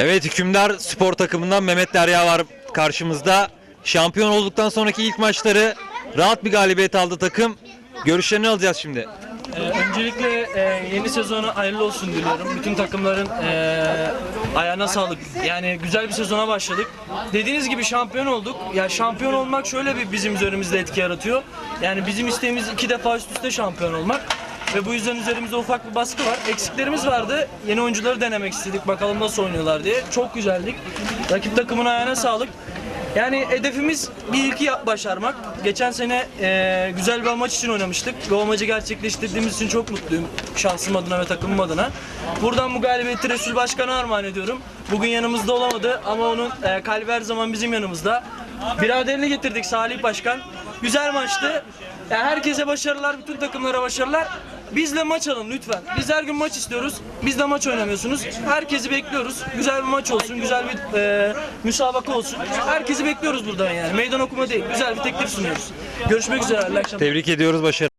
Evet hükümdar spor takımından Mehmet Derya var karşımızda. Şampiyon olduktan sonraki ilk maçları rahat bir galibiyet aldı takım. Görüşlerini alacağız şimdi. Ee, öncelikle e, yeni sezona hayırlı olsun diliyorum. Bütün takımların e, ayağına sağlık. Yani güzel bir sezona başladık. Dediğiniz gibi şampiyon olduk. Ya şampiyon olmak şöyle bir bizim üzerimizde etki yaratıyor. Yani bizim isteğimiz iki defa üst üste şampiyon olmak. Ve bu yüzden üzerimizde ufak bir baskı var. Eksiklerimiz vardı. Yeni oyuncuları denemek istedik. Bakalım nasıl oynuyorlar diye. Çok güzeldik. Rakip takımın ayağına sağlık. Yani hedefimiz bir yap- başarmak. Geçen sene e, güzel bir amaç için oynamıştık. Ve o amacı gerçekleştirdiğimiz için çok mutluyum. Şahsım adına ve takımım adına. Buradan bu galibiyeti Resul Başkan'a armağan ediyorum. Bugün yanımızda olamadı ama onun e, kalbi her zaman bizim yanımızda. Biraderini getirdik Salih Başkan. Güzel maçtı. Yani herkese başarılar, bütün takımlara başarılar. Bizle maç alın lütfen. Biz her gün maç istiyoruz. Bizle maç oynamıyorsunuz. Herkesi bekliyoruz. Güzel bir maç olsun, güzel bir e, müsabaka olsun. Herkesi bekliyoruz buradan yani. Meydan okuma değil. Güzel bir teklif sunuyoruz. Görüşmek üzere. Tebrik ediyoruz başarı.